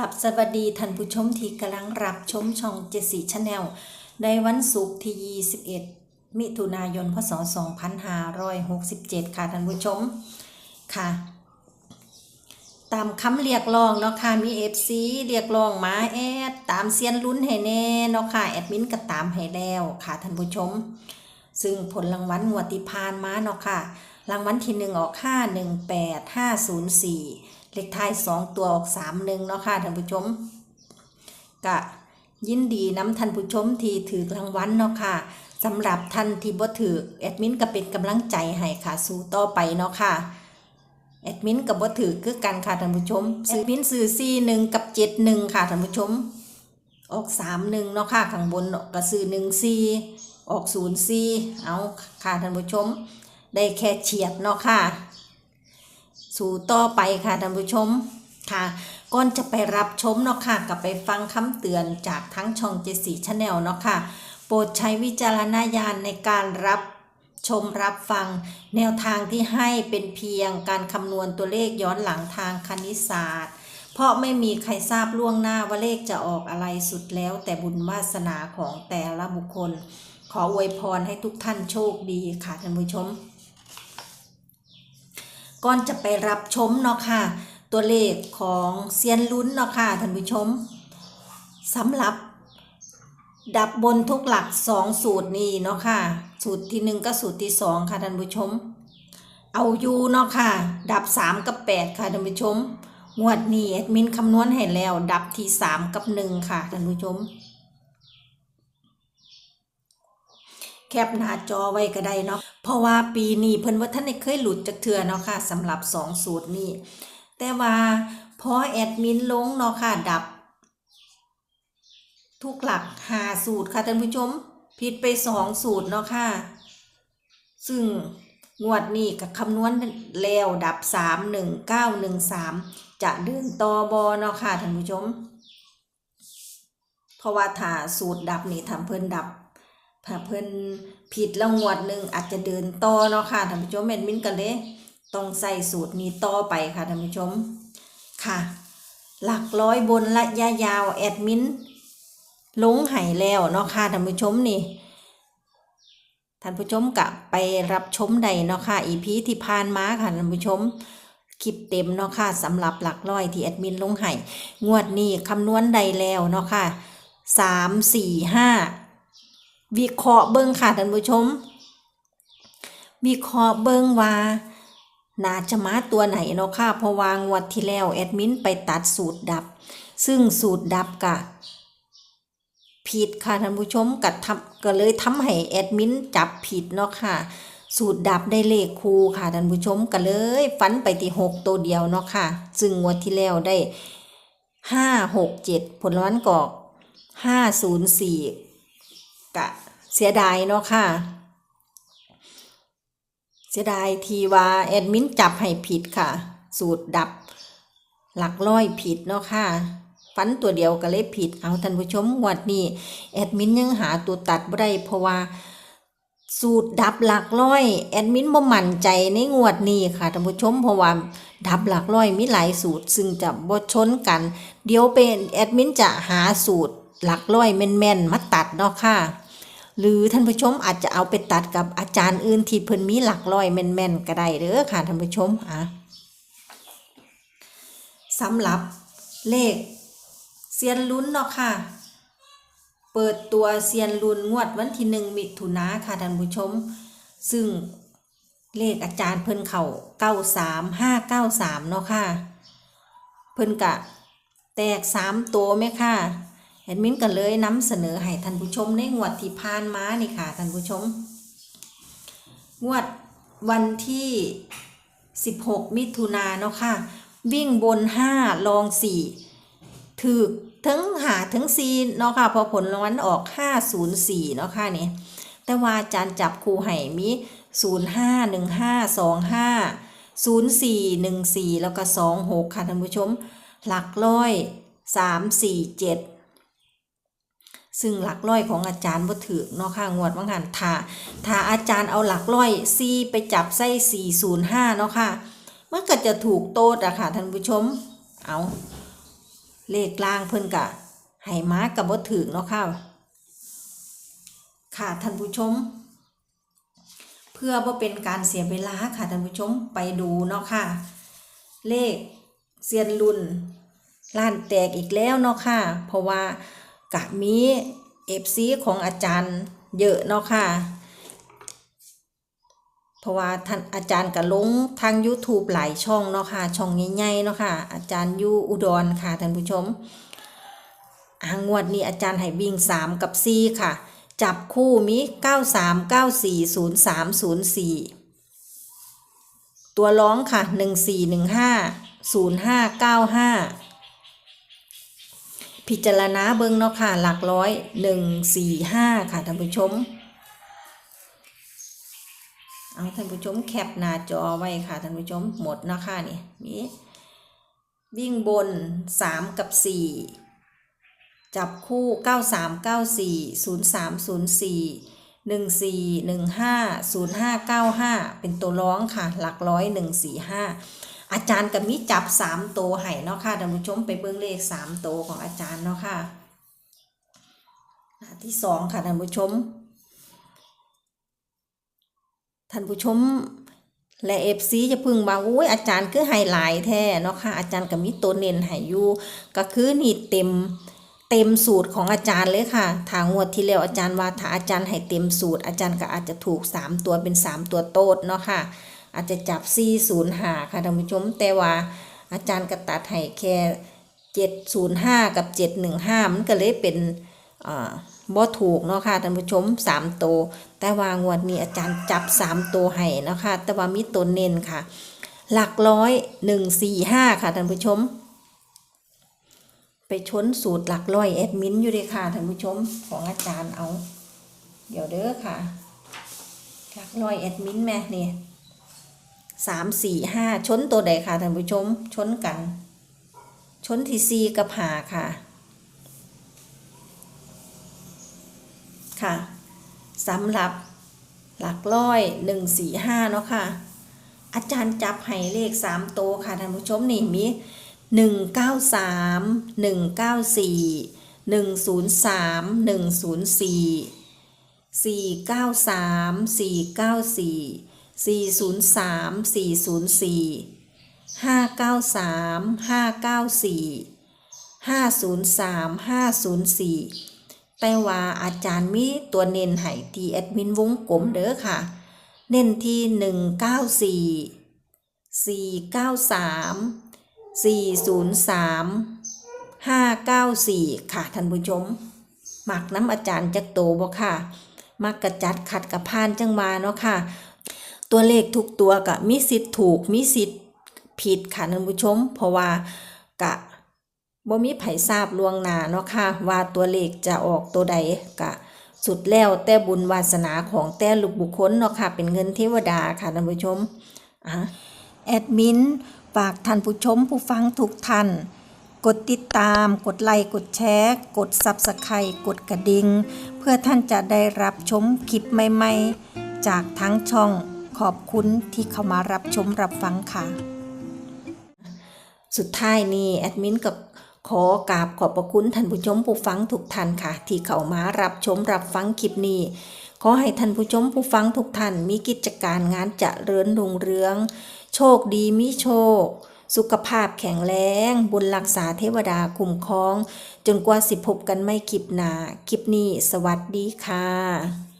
กับสวัสดีท่านผู้ชมที่กำลังรับชมช่องเจสีชาแนลในวันศุกร์ที่ 21 มิถุนายน พศ 2567 ค่ะท่านผู้ชมค่ะ ตามคำเรียกร้องเนาะค่ะมี FC เรียกร้องมาแอดตามเซียนลุ้นให้แน่เนาะค่ะแอดมินก็ตามให้แล้วค่ะท่านผู้ชม ซึ่งผลรางวัลงวดที่ผ่านมาเนาะค่ะรางวัลที่หนึ่งออก 518 504 เลขท้าย2ตัวออก31เนาะค่ะท่านผู้ชมกะยินดีน้ำท่านผู้ชมที่ถือรางวัลเนาะค่ะสำหรับท่านที่บ่ถือแอดมินก็เป็นกำลังใจให้ค่ะ สู้ต่อไปเนาะค่ะแอดมินกับบ่ถือคือกันค่ะท่านผู้ชมซื้อมินซื้อ41กับ71ค่ะท่านผู้ชม ออก31เนาะค่ะข้างบนก็ซื้อ14ออก04เอาค่ะท่านผู้ชม ได้แค่เฉียดเนาะค่ะ สู่ต่อไปค่ะท่านผู้ชมค่ะก่อนจะไปรับชมเนาะค่ะกับไปฟังคำเตือนจากทั้งช่องเจสีชาแนลเนาะค่ะ โปรดใช้วิจารณญาณในการรับชมรับฟังแนวทางที่ให้เป็นเพียงการคำนวณตัวเลขย้อนหลังทางคณิตศาสตร์ เพราะไม่มีใครทราบล่วงหน้าว่าเลขจะออกอะไรสุดแล้ว แต่บุญวาสนาของแต่ละบุคคล ขออวยพรให้ทุกท่านโชคดีค่ะท่านผู้ชม ก่อนจะไปรับชมเนาะค่ะ ตัวเลขของเซียนลุ้นเนาะค่ะท่านผู้ชมสำหรับ ดับบนทุกหลักสองสูตรนี้เนาะค่ะ สูตรที่หนึ่งก็สูตรที่สองค่ะท่านผู้ชม เอาอยู่เนาะค่ะ ดับสามกับแปดค่ะท่านผู้ชมงวดนี้แอดมินคำนวณให้แล้ว ดับที่สามกับหนึ่งค่ะท่านผู้ชม แคปหน้าจอไว้ก็ได้เนาะเพราะว่าปีนี้เพิ่นว่าท่านได้เคยหลุดจากเทือเนาะค่ะสำหรับสองสูตรนี้ แต่ว่าพอแอดมินลงเนาะค่ะดับ ทุกหลักหาสูตรค่ะท่านผู้ชมผิดไปสองสูตรเนาะค่ะ ซึ่งงวดนี้กับคำนวณแล้วดับสามหนึ่งเก้าหนึ่งสามจะเดินต่อบอเนาะค่ะท่านผู้ชม เพราะว่าถ้าสูตรดับนี่ทำเพิ่นดับ ถ้าเพิ่นผิดล้วงวดหนึ่งอาจจะเดินต่อเนาะค่ะท่านผู้ชมแอดมินกันเลยต้องใส่สูตรนี้ต่อไปค่ะท่านผู้ชมค่ะ หลักร้อยบนระยะยาวแอดมินลงไห้แล้วเนาะค่ะท่านผู้ชมนี่ท่านผู้ชมกะไปรับชมใดเนาะค่ะอีพีที่ผ่านมาค่ะท่านผู้ชมคลิปเต็มเนาะค่ะสำหรับหลักร้อยที่แอดมินลงไห้งวดนี้คำนวณใดแล้วเนาะค่ะสามสี่ห้า วิเคราะห์เบิ้งค่ะท่านผู้ชม วิเคราะห์เบิ้งว่าน่าจะมาตัวไหนเนาะค่ะพราะว่างวดที่แล้วแอดมินไปตัดสูตรดับ ซึ่งสูตรดับกะผิดค่ะท่านผู้ชมกัดทำก็เลยทำให้แอดมินจับผิดเนาะค่ะ สูตรดับได้เลขคูค่ะท่านผู้ชมก็เลยฟันไปที่หกตัวเดียวเนาะค่ะซึ่งงวดที่แล้วได้ห้าหกเจ็ดผลวันกอกห้าศูนย์สี่กะ เสียดายเนาะค่ะ เสียดายทีว่าแอดมินจับให้ผิดค่ะ สูตรดับหลักร้อยผิดเนาะค่ะฟันตัวเดียวก็เลยผิด เอาท่านผู้ชมงวดนี้แอดมินยังหาตัวตัดบ่ได้เพราะว่า สูตรดับหลักร้อย แอดมินบ่มั่นใจในงวดนี้ค่ะท่านผู้ชมเพราะว่าดับหลักร้อยมีหลายสูตร ซึ่งจะบ่ชนกัน เดี๋ยวเป็นแอดมินจะหาสูตรหลักร้อยแม่นๆมาตัดเนาะค่ะ หรือท่านผู้ชมอาจจะเอาไปตัดกับอาจารย์อื่นที่เพิ่นมีหลักร้อยแม่นๆก็ได้เด้อค่ะท่านผู้ชมอะสำหรับเลขเซียนลุ้นเนาะค่ะ เปิดตัวเซียนลุ้นงวดวันที่หนึ่งมิถุนาค่ะท่านผู้ชม ซึ่งเลขอาจารย์เพิ่นเข่าเก้าสามห้าเก้าสามเนาะค่ะ เพิ่นกะแตกสามตัวไหมค่ะ แอดมินก็เลยนำเสนอให้ท่านผู้ชมในงวดที่ผ่านมานี่ค่ะท่านผู้ชม งวดวันที่ 16 มิถุนาเนาะค่ะ วิ่งบน 5 ลอง 4 ถือทั้งหาทั้งซีเนาะค่ะ พอผลรางวัลออก 504 เนาะค่ะนี่แต่ว่าอาจารย์จับคู่ให้มี 051525 0414 แล้วก็ 26 ค่ะท่านผู้ชม หลักร้อยสามสี่เจ็ด ซึ่งหลักร้อยของอาจารย์บ่ถือเนาะค่ะงวดว่างหันถ้าถ้าอาจารย์เอาหลักร้อยซีไปจับไส้สี่ศูนย์ห้าเนาะค่ะมันก็จะถูกโต๊ดอะค่ะท่านผู้ชม เอาเลขล่างเพิ่นกะให้มากับบ่ถึงเนาะค่ะค่ะท่านผู้ชม เพื่อบ่เป็นการเสียเวลาค่ะท่านผู้ชมไปดูเนาะค่ะ เลขเซียนรุ่นล้านแตกอีกแล้วเนาะค่ะ เพราะว่า กะมีเอฟซีของอาจารย์เยอะเนาะค่ะ เพราะว่าท่านอาจารย์ก็ลงทาง YouTube หลายช่องเนาะค่ะ ช่องใหญ่ๆเนาะค่ะ อาจารย์ยูอุดรค่ะท่านผู้ชมอ่างวดนี้อาจารย์ให้วิ่ง 3 กับ 4 ค่ะ จับคู่มี 93 94 03 04 ตัวร้องค่ะ 1415 0595 พิจารณาเบิ่งเนาะค่ะ หลักร้อย145ค่ะท่านผู้ชม เอาท่านผู้ชมแคปหน้าจอไว้ค่ะท่านผู้ชมหมดเนาะค่ะนี่มีวิ่งบน3กับ4จับคู่ 93 94 03 04 14 15 05 95 เป็นตัวร้องค่ะ หลักร้อย 145 อาจารย์กับมิจับ3ตัวให้เนาะค่ะท่านผู้ชมไปเบิ่งเลข3ตัวของอาจารย์เนาะค่ะที่2ค่ะท่านผู้ชมท่านผู้ชมและเอฟซีจะพึ่งบางอุ้ยอาจารย์คือไฮไลท์แท้เนาะค่ะอาจารย์ก็มีตัวเน้นให้อยู่ก็คือนี่เต็มเต็มสูตรของอาจารย์เลยค่ะทางงวดที่แล้วอาจารย์ว่าถ้าอาจารย์ให้เต็มสูตร อาจารย์ก็อาจจะถูก 3 ตัวเป็น 3 ตัวโต๊ดเนาะค่ะ อาจจะจับ4 0 5ค่ะท่านผู้ชมแต่ว่าอาจารย์ก็ตัดให้แค่705กับ715มันก็เลยเป็นอ่าบ่ถูกเนาะค่ะท่านผู้ชม3ตัวแต่ว่างวดนี้อาจารย์จับ3ตัวให้เนาะค่ะแต่ว่ามีตัวเน้นค่ะ หลักร้อย145ค่ะท่านผู้ชม ไปชนสูตรหลักร้อยแอดมินอยู่เลยค่ะท่านผู้ชมของอาจารย์เอา เดี๋ยวเด้อค่ะ หลักร้อยแอดมินแม่เนี่ย สามสี่ห้าชนตัวใดค่ะท่านผู้ชม ชนกัน ชนที่สี่กับหาค่ะ ค่ะสำหรับหลักร้อยหนึ่งสี่ห้าเนาะค่ะ อาจารย์จับให้เลขสามโตวค่ะท่านผู้ชมนี่มีหนึ่งเก้าสามหนึ่งเก้าสี่หนึ่งศูนย์สามหนึ่งศูนย์สี่สี่เก้าสามสี่เก้าสี่ สี่ศูนย์สามสี่ศูนย์สี่ห้าเก้าสามห้าเก้าสี่ห้าศูนย์สามห้าศูนย์สี่แต่ว่าอาจารย์มีตัวเน้นให้ที่แอดมินวงกลมเด้อค่ะ เน้นที่หนึ่งเก้าสี่สี่เก้าสามสี่ศูนย์สามห้าเก้าสี่ค่ะท่านผู้ชม หมักน้ำอาจารย์จักโตบ่ค่ะ มักกระจัดขัดกับพานจังมาเนาะค่ะ ตัวเลขทุกตัวก็มีสิทธิ์ถูกมีสิทธิ์ผิดค่ะท่านผู้ชม เพราะว่ากะบ่มีไผทราบล่วงหน้าเนาะค่ะว่าตัวเลขจะออกตัวใดกะสุดแล้วแต่บุญวาสนาของแต่ลูกบุคคลเนาะค่ะ เป็นเงินเทวดาค่ะท่านผู้ชมอะแอดมินฝากท่านผู้ชมผู้ฟังทุกท่านกดติดตาม กดไลค์ กดแชร์ กด Subscribe กดกระดิ่ง เพื่อท่านจะได้รับชมคลิปใหม่ ๆ จากทั้งช่อง ขอบคุณที่เข้ามารับชมรับฟังค่ะ สุดท้ายนี้แอดมินกับขอกราบขอบพระคุณท่านผู้ชมผู้ฟังทุกท่านค่ะ ที่เข้ามารับชมรับฟังคลิปนี้ ขอให้ท่านผู้ชมผู้ฟังทุกท่านมีกิจการงานจะเริญรุ่งเรือง โชคดีมีโชค สุขภาพแข็งแรงบุญรักษาเทวดาคุ้มครอง จนกว่าสิพบกันไม่คลิปหนาคลิปนี้ สวัสดีค่ะ